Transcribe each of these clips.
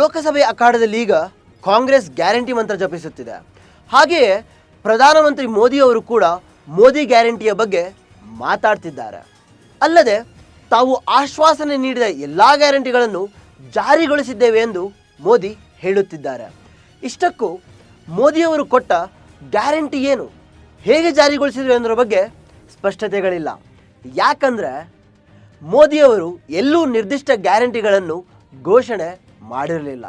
ಲೋಕಸಭೆ ಅಖಾಡದಲ್ಲಿ ಈಗ ಕಾಂಗ್ರೆಸ್ ಗ್ಯಾರಂಟಿ ಮಂತ್ರ ಜಪಿಸುತ್ತಿದೆ. ಹಾಗೆಯೇ ಪ್ರಧಾನಮಂತ್ರಿ ಮೋದಿಯವರು ಕೂಡ ಮೋದಿ ಗ್ಯಾರಂಟಿಯ ಬಗ್ಗೆ ಮಾತಾಡ್ತಿದ್ದಾರೆ. ಅಲ್ಲದೆ ತಾವು ಆಶ್ವಾಸನೆ ನೀಡಿದ ಎಲ್ಲ ಗ್ಯಾರಂಟಿಗಳನ್ನು ಜಾರಿಗೊಳಿಸಿದ್ದೇವೆ ಎಂದು ಮೋದಿ ಹೇಳುತ್ತಿದ್ದಾರೆ. ಇಷ್ಟಕ್ಕೂ ಮೋದಿಯವರು ಕೊಟ್ಟ ಗ್ಯಾರಂಟಿ ಏನು, ಹೇಗೆ ಜಾರಿಗೊಳಿಸಿದ್ರು ಎಂದರ ಬಗ್ಗೆ ಸ್ಪಷ್ಟತೆಗಳಿಲ್ಲ. ಯಾಕಂದರೆ ಮೋದಿಯವರು ಎಲ್ಲೂ ನಿರ್ದಿಷ್ಟ ಗ್ಯಾರಂಟಿಗಳನ್ನು ಘೋಷಣೆ ಮಾಡಿರಲಿಲ್ಲ.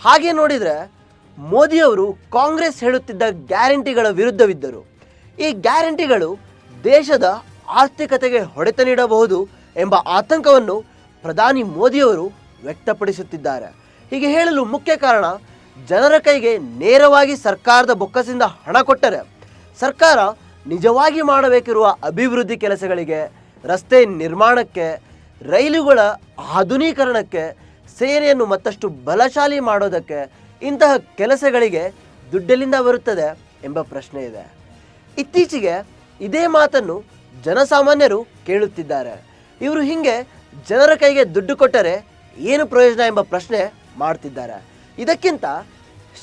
ಹಾಗೆ ನೋಡಿದರೆ ಮೋದಿಯವರು ಕಾಂಗ್ರೆಸ್ ಹೇಳುತ್ತಿದ್ದ ಗ್ಯಾರಂಟಿಗಳ ವಿರುದ್ಧವಿದ್ದರು. ಈ ಗ್ಯಾರಂಟಿಗಳು ದೇಶದ ಆರ್ಥಿಕತೆಗೆ ಹೊಡೆತ ನೀಡಬಹುದು ಎಂಬ ಆತಂಕವನ್ನು ಪ್ರಧಾನಿ ಮೋದಿಯವರು ವ್ಯಕ್ತಪಡಿಸುತ್ತಿದ್ದಾರೆ. ಹೀಗೆ ಹೇಳಲು ಮುಖ್ಯ ಕಾರಣ, ಜನರ ಕೈಗೆ ನೇರವಾಗಿ ಸರ್ಕಾರದ ಬೊಕ್ಕಸಿಂದ ಹಣ ಕೊಟ್ಟರೆ ಸರ್ಕಾರ ನಿಜವಾಗಿ ಮಾಡಬೇಕಿರುವ ಅಭಿವೃದ್ಧಿ ಕೆಲಸಗಳಿಗೆ, ರಸ್ತೆ ನಿರ್ಮಾಣಕ್ಕೆ, ರೈಲುಗಳ ಆಧುನೀಕರಣಕ್ಕೆ ಸೇನೆಯನ್ನು ಮತ್ತಷ್ಟು ಬಲಶಾಲಿ ಮಾಡೋದಕ್ಕೆ ಇಂತಹ ಕೆಲಸಗಳಿಗೆ ದುಡ್ಡೆಲ್ಲಿಂದ ಬರುತ್ತದೆ ಎಂಬ ಪ್ರಶ್ನೆ ಇದೆ. ಇತ್ತೀಚೆಗೆ ಇದೇ ಮಾತನ್ನು ಜನಸಾಮಾನ್ಯರು ಕೇಳುತ್ತಿದ್ದಾರೆ. ಇವರು ಹಿಂಗೆ ಜನರ ಕೈಗೆ ದುಡ್ಡು ಕೊಟ್ಟರೆ ಏನು ಪ್ರಯೋಜನ ಎಂಬ ಪ್ರಶ್ನೆ ಮಾಡ್ತಿದ್ದಾರೆ. ಇದಕ್ಕಿಂತ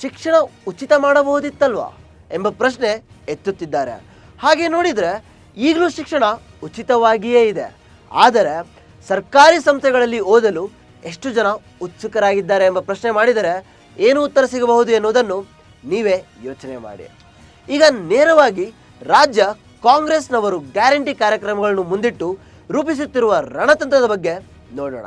ಶಿಕ್ಷಣ ಉಚಿತ ಮಾಡಬಹುದಿತ್ತಲ್ವಾ ಎಂಬ ಪ್ರಶ್ನೆ ಎತ್ತುತ್ತಿದ್ದಾರೆ. ಹಾಗೆ ನೋಡಿದರೆ ಈಗಲೂ ಶಿಕ್ಷಣ ಉಚಿತವಾಗಿಯೇ ಇದೆ. ಆದರೆ ಸರ್ಕಾರಿ ಸಂಸ್ಥೆಗಳಲ್ಲಿ ಓದಲು ಎಷ್ಟು ಜನ ಉತ್ಸುಕರಾಗಿದ್ದಾರೆ ಎಂಬ ಪ್ರಶ್ನೆ ಮಾಡಿದರೆ ಏನು ಉತ್ತರ ಸಿಗಬಹುದು ಎನ್ನುವುದನ್ನು ನೀವೇ ಯೋಚನೆ ಮಾಡಿ. ಈಗ ನೇರವಾಗಿ ರಾಜ್ಯ ಕಾಂಗ್ರೆಸ್ನವರು ಗ್ಯಾರಂಟಿ ಕಾರ್ಯಕ್ರಮಗಳನ್ನು ಮುಂದಿಟ್ಟು ರೂಪಿಸುತ್ತಿರುವ ರಣತಂತ್ರದ ಬಗ್ಗೆ ನೋಡೋಣ.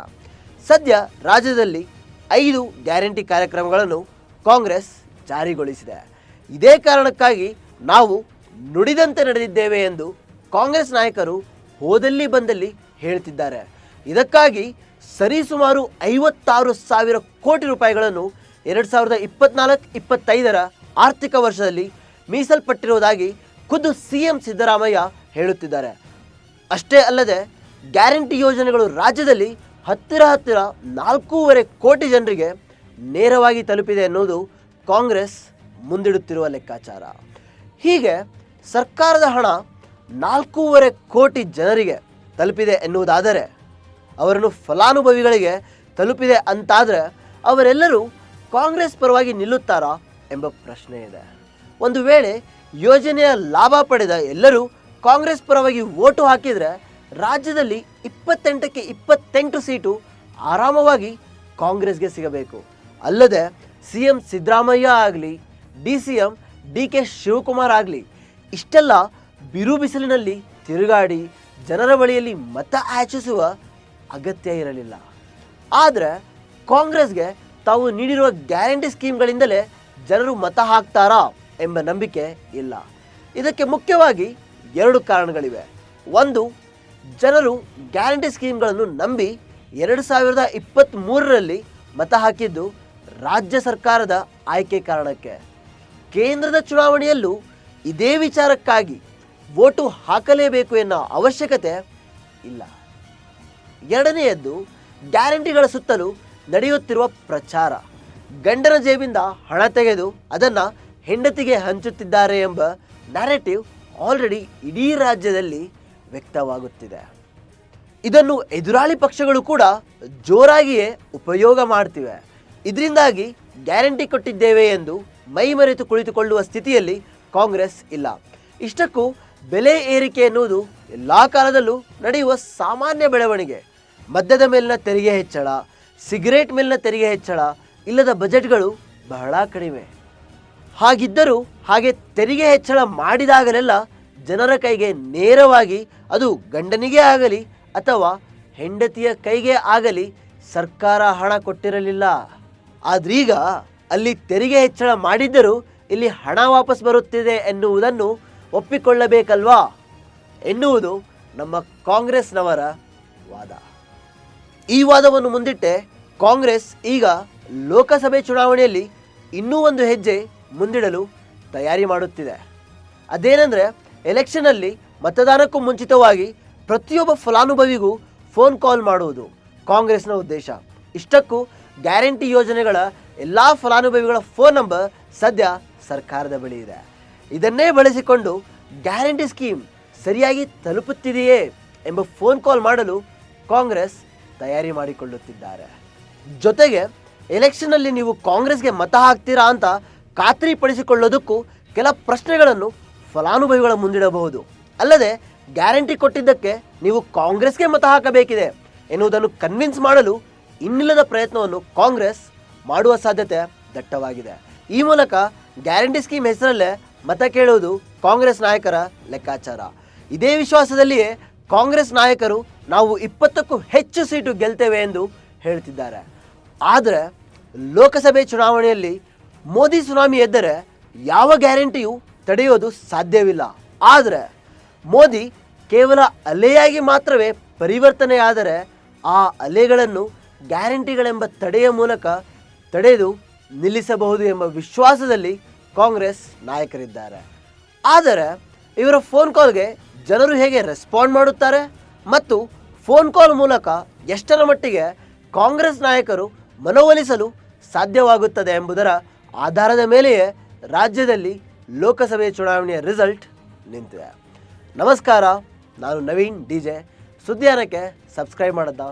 ಸದ್ಯ ರಾಜ್ಯದಲ್ಲಿ ಐದು ಗ್ಯಾರಂಟಿ ಕಾರ್ಯಕ್ರಮಗಳನ್ನು ಕಾಂಗ್ರೆಸ್ ಜಾರಿಗೊಳಿಸಿದೆ. ಇದೇ ಕಾರಣಕ್ಕಾಗಿ ನಾವು ನುಡಿದಂತೆ ನಡೆದಿದ್ದೇವೆ ಎಂದು ಕಾಂಗ್ರೆಸ್ ನಾಯಕರು ಹೋದಲ್ಲಿ ಬಂದಲ್ಲಿ ಹೇಳ್ತಿದ್ದಾರೆ. ಇದಕ್ಕಾಗಿ ಸರಿಸುಮಾರು ಐವತ್ತಾರು ಸಾವಿರ ಕೋಟಿ ರೂಪಾಯಿಗಳನ್ನು ಎರಡು ಸಾವಿರದ ಇಪ್ಪತ್ನಾಲ್ಕು, ಇಪ್ಪತ್ತೈದರ ಆರ್ಥಿಕ ವರ್ಷದಲ್ಲಿ ಮೀಸಲ್ಪಟ್ಟಿರುವುದಾಗಿ ಖುದ್ದು ಸಿ ಎಂ ಸಿದ್ದರಾಮಯ್ಯ ಹೇಳುತ್ತಿದ್ದಾರೆ. ಅಷ್ಟೇ ಅಲ್ಲದೆ, ಗ್ಯಾರಂಟಿ ಯೋಜನೆಗಳು ರಾಜ್ಯದಲ್ಲಿ ಹತ್ತಿರ ಹತ್ತಿರ ನಾಲ್ಕೂವರೆ ಕೋಟಿ ಜನರಿಗೆ ನೇರವಾಗಿ ತಲುಪಿದೆ ಎನ್ನುವುದು ಕಾಂಗ್ರೆಸ್ ಮುಂದಿಡುತ್ತಿರುವ ಲೆಕ್ಕಾಚಾರ. ಹೀಗೆ ಸರ್ಕಾರದ ಹಣ ನಾಲ್ಕೂವರೆ ಕೋಟಿ ಜನರಿಗೆ ತಲುಪಿದೆ ಎನ್ನುವುದಾದರೆ ಅವರನ್ನು ಫಲಾನುಭವಿಗಳಿಗೆ ತಲುಪಿದೆ ಅಂತಾದರೆ ಅವರೆಲ್ಲರೂ ಕಾಂಗ್ರೆಸ್ ಪರವಾಗಿ ನಿಲ್ಲುತ್ತಾರಾ ಎಂಬ ಪ್ರಶ್ನೆ ಇದೆ. ಒಂದು ವೇಳೆ ಯೋಜನೆಯ ಲಾಭ ಪಡೆದ ಎಲ್ಲರೂ ಕಾಂಗ್ರೆಸ್ ಪರವಾಗಿ ವೋಟು ಹಾಕಿದರೆ ರಾಜ್ಯದಲ್ಲಿ ಇಪ್ಪತ್ತೆಂಟಕ್ಕೆ ಇಪ್ಪತ್ತೆಂಟು ಸೀಟು ಆರಾಮವಾಗಿ ಕಾಂಗ್ರೆಸ್ಗೆ ಸಿಗಬೇಕು. ಅಲ್ಲದೆ ಸಿ ಎಂ ಸಿದ್ದರಾಮಯ್ಯ ಆಗಲಿ, D C M D K Shivakumar ಆಗಲಿ, ಇಷ್ಟೆಲ್ಲ ಬಿರು ಬಿಸಿಲಿನಲ್ಲಿ ತಿರುಗಾಡಿ ಜನರ ಬಳಿಯಲ್ಲಿ ಮತ ಯಾಚಿಸುವ ಅಗತ್ಯ ಇರಲಿಲ್ಲ. ಆದರೆ ಕಾಂಗ್ರೆಸ್ಗೆ ತಾವು ನೀಡಿರುವ ಗ್ಯಾರಂಟಿ ಸ್ಕೀಮ್ಗಳಿಂದಲೇ ಜನರು ಮತ ಹಾಕ್ತಾರಾ ಎಂಬ ನಂಬಿಕೆ ಇಲ್ಲ. ಇದಕ್ಕೆ ಮುಖ್ಯವಾಗಿ ಎರಡು ಕಾರಣಗಳಿವೆ. ಒಂದು, ಜನರು ಗ್ಯಾರಂಟಿ ಸ್ಕೀಮ್ಗಳನ್ನು ನಂಬಿ ಎರಡು ಸಾವಿರದ ಇಪ್ಪತ್ತ್ಮೂರರಲ್ಲಿ ಮತ ಹಾಕಿದ್ದು ರಾಜ್ಯ ಸರ್ಕಾರದ ಆಯ್ಕೆ ಕಾರಣಕ್ಕೆ. ಕೇಂದ್ರದ ಚುನಾವಣೆಯಲ್ಲೂ ಇದೇ ವಿಚಾರಕ್ಕಾಗಿ ವೋಟು ಹಾಕಲೇಬೇಕು ಎನ್ನೋ ಅವಶ್ಯಕತೆ ಇಲ್ಲ. ಎರಡನೆಯದ್ದು ಗ್ಯಾರಂಟಿಗಳ ಸುತ್ತಲೂ ನಡೆಯುತ್ತಿರುವ ಪ್ರಚಾರ. ಗಂಡನ ಜೇಬಿಂದ ಹಣ ತೆಗೆದು ಅದನ್ನು ಹೆಂಡತಿಗೆ ಹಂಚುತ್ತಿದ್ದಾರೆ ಎಂಬ ನ್ಯಾರೇಟಿವ್ ಆಲ್ರೆಡಿ ಇಡೀ ರಾಜ್ಯದಲ್ಲಿ ವ್ಯಕ್ತವಾಗುತ್ತಿದೆ. ಇದನ್ನು ಎದುರಾಳಿ ಪಕ್ಷಗಳು ಕೂಡ ಜೋರಾಗಿಯೇ ಉಪಯೋಗ ಮಾಡ್ತಿವೆ. ಇದರಿಂದಾಗಿ ಗ್ಯಾರಂಟಿ ಕೊಟ್ಟಿದ್ದೇವೆ ಎಂದು ಮೈಮರೆತು ಕುಳಿತುಕೊಳ್ಳುವ ಸ್ಥಿತಿಯಲ್ಲಿ ಕಾಂಗ್ರೆಸ್ ಇಲ್ಲ. ಇಷ್ಟಕ್ಕೂ ಬೆಲೆ ಏರಿಕೆ ಎನ್ನುವುದು ಎಲ್ಲ ಕಾಲದಲ್ಲೂ ನಡೆಯುವ ಸಾಮಾನ್ಯ ಬೆಳವಣಿಗೆ. ಮದ್ಯದ ಮೇಲಿನ ತೆರಿಗೆ ಹೆಚ್ಚಳ, ಸಿಗರೇಟ್ ಮೇಲಿನ ತೆರಿಗೆ ಹೆಚ್ಚಳ, ಇಲ್ಲದ ಬಜೆಟ್ಗಳು ಬಹಳ ಕಡಿಮೆ. ಹಾಗಿದ್ದರೂ ಹಾಗೆ ತೆರಿಗೆ ಹೆಚ್ಚಳ ಮಾಡಿದಾಗಲೆಲ್ಲ ಜನರ ಕೈಗೆ ನೇರವಾಗಿ ಅದು ಗಂಡನಿಗೆ ಆಗಲಿ ಅಥವಾ ಹೆಂಡತಿಯ ಕೈಗೆ ಆಗಲಿ ಸರ್ಕಾರ ಹಣ ಕೊಟ್ಟಿರಲಿಲ್ಲ. ಆದ್ರೀಗ ಅಲ್ಲಿ ತೆರಿಗೆ ಹೆಚ್ಚಳ ಮಾಡಿದ್ದರೂ ಇಲ್ಲಿ ಹಣ ವಾಪಸ್ ಬರುತ್ತಿದೆ ಎನ್ನುವುದನ್ನು ಒಪ್ಪಿಕೊಳ್ಳಬೇಕಲ್ವಾ? ಎನ್ನುವುದು ನಮ್ಮ ಕಾಂಗ್ರೆಸ್ನವರ ವಾದ. ಈ ವಾದವನ್ನು ಮುಂದಿಟ್ಟೆ ಕಾಂಗ್ರೆಸ್ ಈಗ ಲೋಕಸಭೆ ಚುನಾವಣೆಯಲ್ಲಿ ಇನ್ನೂ ಒಂದು ಹೆಜ್ಜೆ ಮುಂದಿಡಲು ತಯಾರಿ ಮಾಡುತ್ತಿದೆ. ಅದೇನೆಂದರೆ ಎಲೆಕ್ಷನ್ನಲ್ಲಿ ಮತದಾನಕ್ಕೂ ಮುಂಚಿತವಾಗಿ ಪ್ರತಿಯೊಬ್ಬ ಫಲಾನುಭವಿಗೂ ಫೋನ್ ಕಾಲ್ ಮಾಡುವುದು ಕಾಂಗ್ರೆಸ್ನ ಉದ್ದೇಶ. ಇಷ್ಟಕ್ಕೂ ಗ್ಯಾರಂಟಿ ಯೋಜನೆಗಳ ಎಲ್ಲ ಫಲಾನುಭವಿಗಳ ಫೋನ್ ನಂಬರ್ ಸದ್ಯ ಸರ್ಕಾರದ ಬಳಿ ಇದೆ. ಇದನ್ನೇ ಬಳಸಿಕೊಂಡು ಗ್ಯಾರಂಟಿ ಸ್ಕೀಮ್ ಸರಿಯಾಗಿ ತಲುಪುತ್ತಿದೆಯೇ ಎಂಬ ಫೋನ್ ಕಾಲ್ ಮಾಡಲು ಕಾಂಗ್ರೆಸ್ ತಯಾರಿ ಮಾಡಿಕೊಳ್ಳುತ್ತಿದ್ದಾರೆ. ಜೊತೆಗೆ, ಎಲೆಕ್ಷನ್ನಲ್ಲಿ ನೀವು ಕಾಂಗ್ರೆಸ್ಗೆ ಮತ ಹಾಕ್ತೀರಾ ಅಂತ ಖಾತ್ರಿಪಡಿಸಿಕೊಳ್ಳೋದಕ್ಕೂ ಕೆಲ ಪ್ರಶ್ನೆಗಳನ್ನು ಫಲಾನುಭವಿಗಳ ಮುಂದಿಡಬಹುದು. ಅಲ್ಲದೆ, ಗ್ಯಾರಂಟಿ ಕೊಟ್ಟಿದ್ದಕ್ಕೆ ನೀವು ಕಾಂಗ್ರೆಸ್ಗೆ ಮತ ಹಾಕಬೇಕಿದೆ ಎನ್ನುವುದನ್ನು ಕನ್ವಿನ್ಸ್ ಮಾಡಲು ಇನ್ನಿಲ್ಲದ ಪ್ರಯತ್ನವನ್ನು ಕಾಂಗ್ರೆಸ್ ಮಾಡುವ ಸಾಧ್ಯತೆ ದಟ್ಟವಾಗಿದೆ. ಈ ಮೂಲಕ ಗ್ಯಾರಂಟಿ ಸ್ಕೀಮ್ ಹೆಸರಲ್ಲೇ ಮತ ಕೇಳುವುದು ಕಾಂಗ್ರೆಸ್ ನಾಯಕರ ಲೆಕ್ಕಾಚಾರ. ಇದೇ ವಿಶ್ವಾಸದಲ್ಲಿಯೇ ಕಾಂಗ್ರೆಸ್ ನಾಯಕರು ನಾವು ಇಪ್ಪತ್ತಕ್ಕೂ ಹೆಚ್ಚು ಸೀಟು ಗೆಲ್ತೇವೆ ಎಂದು ಹೇಳ್ತಿದ್ದಾರೆ. ಆದರೆ ಲೋಕಸಭೆ ಚುನಾವಣೆಯಲ್ಲಿ ಮೋದಿ ಸುನಾಮಿ ಎದ್ದರೆ ಯಾವ ಗ್ಯಾರಂಟಿಯೂ ತಡೆಯೋದು ಸಾಧ್ಯವಿಲ್ಲ. ಆದರೆ ಮೋದಿ ಕೇವಲ ಅಲೆಯಾಗಿ ಮಾತ್ರವೇ ಪರಿವರ್ತನೆಯಾದರೆ ಆ ಅಲೆಗಳನ್ನು ಗ್ಯಾರಂಟಿಗಳೆಂಬ ತಡೆಯ ಮೂಲಕ ತಡೆದು ನಿಲ್ಲಿಸಬಹುದು ಎಂಬ ವಿಶ್ವಾಸದಲ್ಲಿ ಕಾಂಗ್ರೆಸ್ ನಾಯಕರಿದ್ದಾರೆ. ಆದರೆ ಇವರ ಫೋನ್ ಕಾಲ್ಗೆ ಜನರು ಹೇಗೆ ರೆಸ್ಪಾಂಡ್ ಮಾಡುತ್ತಾರೆ ಮತ್ತು ಫೋನ್ ಕಾಲ್ ಮೂಲಕ ಎಷ್ಟರ ಮಟ್ಟಿಗೆ ಕಾಂಗ್ರೆಸ್ ನಾಯಕರು ಮನವೊಲಿಸಲು ಸಾಧ್ಯವಾಗುತ್ತದೆ ಎಂಬುದರ ಆಧಾರದ ಮೇಲೆಯೇ ರಾಜ್ಯದಲ್ಲಿ ಲೋಕಸಭೆ ಚುನಾವಣೆಯ ರಿಸಲ್ಟ್ ನಿಂತಿದೆ. ನಮಸ್ಕಾರ, ನಾನು ನವೀನ್ ಡಿ ಜೆ. ಸುದ್ದಿಯಾನಕ್ಕೆ ಸಬ್ಸ್ಕ್ರೈಬ್ ಮಾಡದ್ದ